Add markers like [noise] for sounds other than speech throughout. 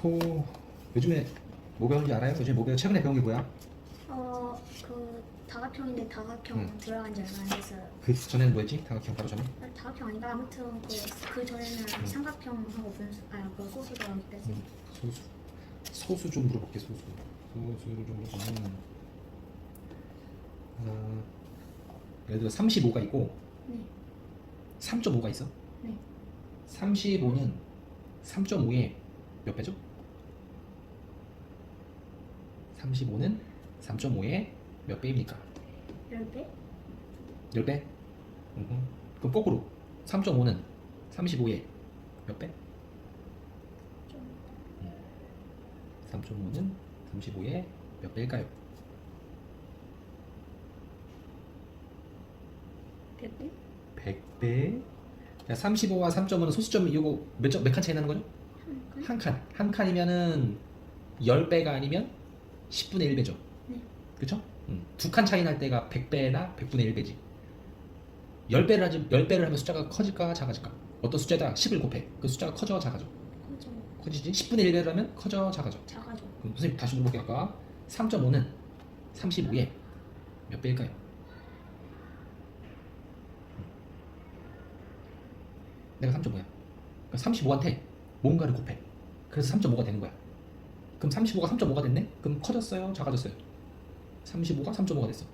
소 요즘에 뭐 배우는지 알아요? 요즘에 뭐 배워? 최근에 배운 게 뭐야? 어, 그 다각형인데 다각형 응. 들어간 지 얼마 안 됐어요. 그 전에는 뭐였지? 다각형 바로 전에? 아, 다각형 아닌가? 아무튼 그, 그 전에는 응. 삼각형하고 분수, 아, 그 소수 들어가기 때문에. 음, 소수 소수 좀 물어볼게 소수 소수를 좀 물어보면 아, 예를 들어 35가 있고 네, 3.5가 있어 네. 35는 3.5의 몇 배죠? 35는 3.5의 몇 배입니까? 10배? 10배? 음흠. 그럼 거꾸로 3.5는 35의 몇 배? 3.5는 35의 몇 배일까요? 100배? 100배. 자, 35와 3.5는 소수점 이거 몇몇 칸 차이 나는 거죠? 한 칸? 한 칸. 한 칸이면은 10배가 아니면 10분의 1배죠. 네. 그렇죠? 두칸 차이 날 때가 100배나 100분의 1배지. 10배를 하지 10배를 하면 숫자가 커질까 작아질까? 어떤 숫자에다 10을 곱해. 그 숫자가 커져 작아져. 그죠. 커지지? 10분의 1배를 하면 커져 작아져. 작아져. 그럼 선생님 다시 물어볼게요 아까 3.5는 35의 몇 배일까요? 내가 3.5야 그러니까 35한테 뭔가를 곱해 그래서 3.5가 되는 거야 그럼 35가 3.5가 됐네? 그럼 커졌어요? 작아졌어요? 35가 3.5가 됐어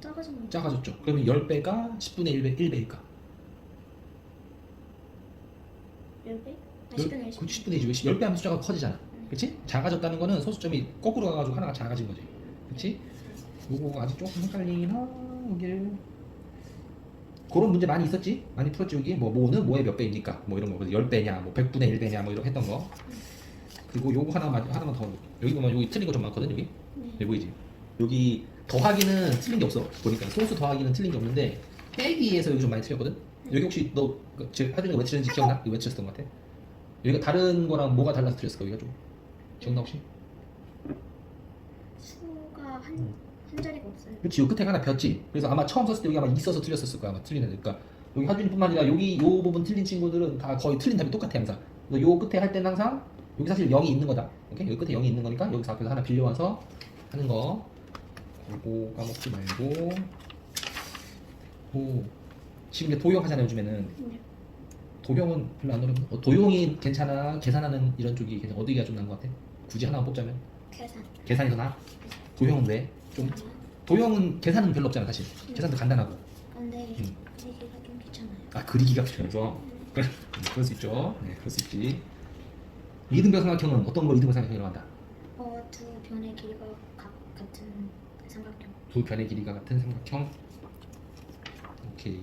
작아진 거. 작아졌죠 그러면 10배가 10분의 1배, 1배일까? 10배? 아, 10분의 1. 그 10분의 1이지 10배 하면 숫자가 커지잖아 그치? 작아졌다는 거는 소수점이 거꾸로 가가지고 하나가 작아진 거지 그치? 요거 아직 조금 헷갈리나 여기를 그런 문제 많이 있었지? 많이 풀었지 여기 뭐 뭐는 뭐의 몇 배입니까? 뭐 이런 거 10배냐 뭐 100분의 1배냐 뭐거 했던 거 그리고 요거 하나만 하나만 더 여기 보면 여기 틀린 거 좀 많거든 여기 네. 여기 보이지? 여기 더하기는 틀린 게 없어 보니까 소수 더하기는 틀린 게 없는데 빼기에서 여기 좀 많이 틀렸거든 여기 혹시 너 그, 제 하준이가 외치는지 기억나? 이거 외쳤던 것 같아 여기가 다른 거랑 뭐가 달라서 틀렸을까 여기가 좀 기억나 혹시? 수가 한, 음. 한 자리가 없어요. 그렇지 요 끝에 하나 폈지 그래서 아마 처음 썼을 때 여기 아마 있어서 틀렸었을 거야 아마 틀린 애들 그러니까 여기 하준이뿐만 아니라 여기 요 부분 틀린 친구들은 다 거의 틀린 답이 똑같아 항상 그래서 요 끝에 할 때는 항상 여기 사실 0이 있는 거다. 오케이? 여기 끝에 0이 있는 거니까 여기서 앞에서 하나 빌려와서 하는 거. 그리고 까먹지 말고. 오. 지금 이제 도형 하잖아요 요즘에는. 네. 도형은 별로 안 어렵나? 어, 도형이 괜찮아? 계산하는 이런 쪽이 괜찮아? 어디가 좀 나은 것 같아? 굳이 하나 뽑자면? 계산. 계산이 더 나아? 도형은 왜? 좀 도형은 계산은 별로 없잖아 사실. 계산도 간단하고. 근데 음. 그리기가 좀 귀찮아요. 아 그리기가 필요해서? 그래 [laughs] 음, 그럴 수 있죠. 네 그럴 수 있지 이등변 삼각형은 어떤 걸 이등변 삼각형이라고 한다? 어, 두 변의 길이가 각 같은 삼각형. 두 변의 길이가 같은 삼각형 오케이